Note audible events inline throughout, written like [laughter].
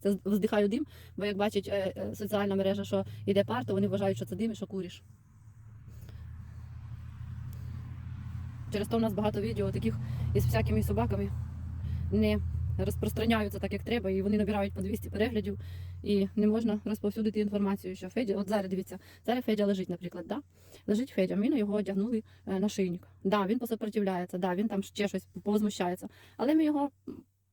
Це вздихаю дим, бо як бачить е, е, соціальна мережа, що йде пар, то вони вважають, що це дим і що куриш. Через то у нас багато відео таких із всякими собаками не розпространяються так, як треба, і вони набирають по 200 переглядів, і не можна розповсюдити інформацію, що Федя, от зараз дивіться, зараз Федя лежить, наприклад, да? лежить Федя, ми на його одягнули е, нашийник. Да, він посопротивляється, да, він там ще щось повозмущається. Але ми його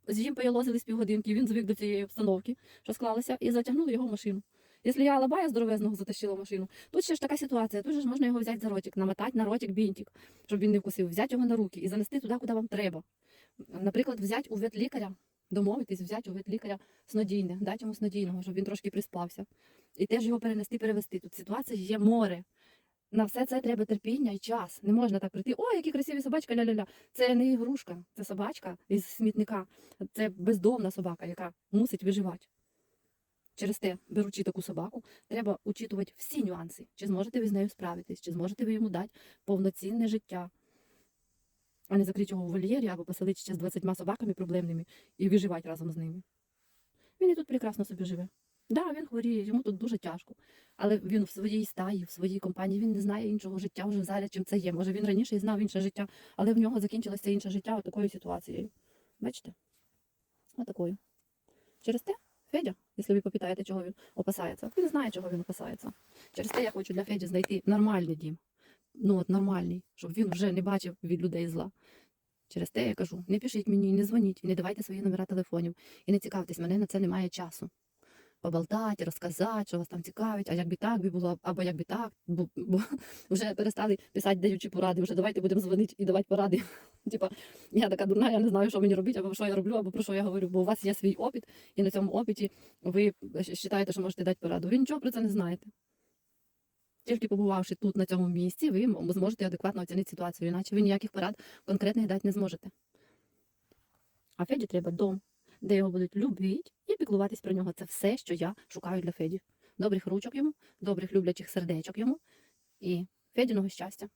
з поялозили з півгодинки, він звик до цієї обстановки, що склалася, і затягнули його в машину. Якщо я лабая здоровезного затащила в машину, тут ще ж така ситуація, тут же ж можна його взяти за ротик, намотати на ротик бінтик, щоб він не вкусив, взяти його на руки і занести туди, куди вам треба. Наприклад, взяти у ветлікаря, домовитись, взяти у ветлікаря снодійне, дати йому снодійного, щоб він трошки приспався. І теж його перенести, перевести. Тут ситуація є море. На все це треба терпіння і час. Не можна так прийти. Ой, які красиві собачка, ля-ля-ля. Це не ігрушка, це собачка із смітника. Це бездомна собака, яка мусить виживати. Через те, беручи таку собаку, треба учитувати всі нюанси. Чи зможете ви з нею справитись, чи зможете ви йому дати повноцінне життя, а не закрити його у вольєрі або поселити ще з 20 собаками проблемними і виживати разом з ними. Він і тут прекрасно собі живе. Да, він хворіє, йому тут дуже тяжко. Але він в своїй стаї, в своїй компанії, він не знає іншого життя вже зараз, чим це є. Може, він раніше і знав інше життя, але в нього закінчилося інше життя такою ситуацією. Бачите? Отакою. Через те Федя, якщо ви попитаєте, чого він опасається, він знає, чого він опасається. Через те я хочу для Феді знайти нормальний дім. Ну от нормальний, щоб він вже не бачив від людей зла. Через те я кажу: не пишіть мені, не дзвоніть, не давайте свої номера телефонів і не цікавтесь, мене на це немає часу. Поболтати, розказати, що вас там цікавить, а як би так би було, або як би так, бо, бо [laughs] вже перестали писати, даючи поради, вже давайте будемо дзвонити і давати поради. [laughs] Типа, я така дурна, я не знаю, що мені робити, або що я роблю, або про що я говорю, бо у вас є свій опит, і на цьому опиті ви вважаєте, що можете дати пораду. Ви нічого про це не знаєте. Тільки побувавши тут, на цьому місці, ви зможете адекватно оцінити ситуацію, іначе ви ніяких порад конкретних дати не зможете. А Феді треба дом, де його будуть любити і піклуватись про нього. Це все, що я шукаю для Феді. Добрих ручок йому, добрих люблячих сердечок йому і Федіного щастя.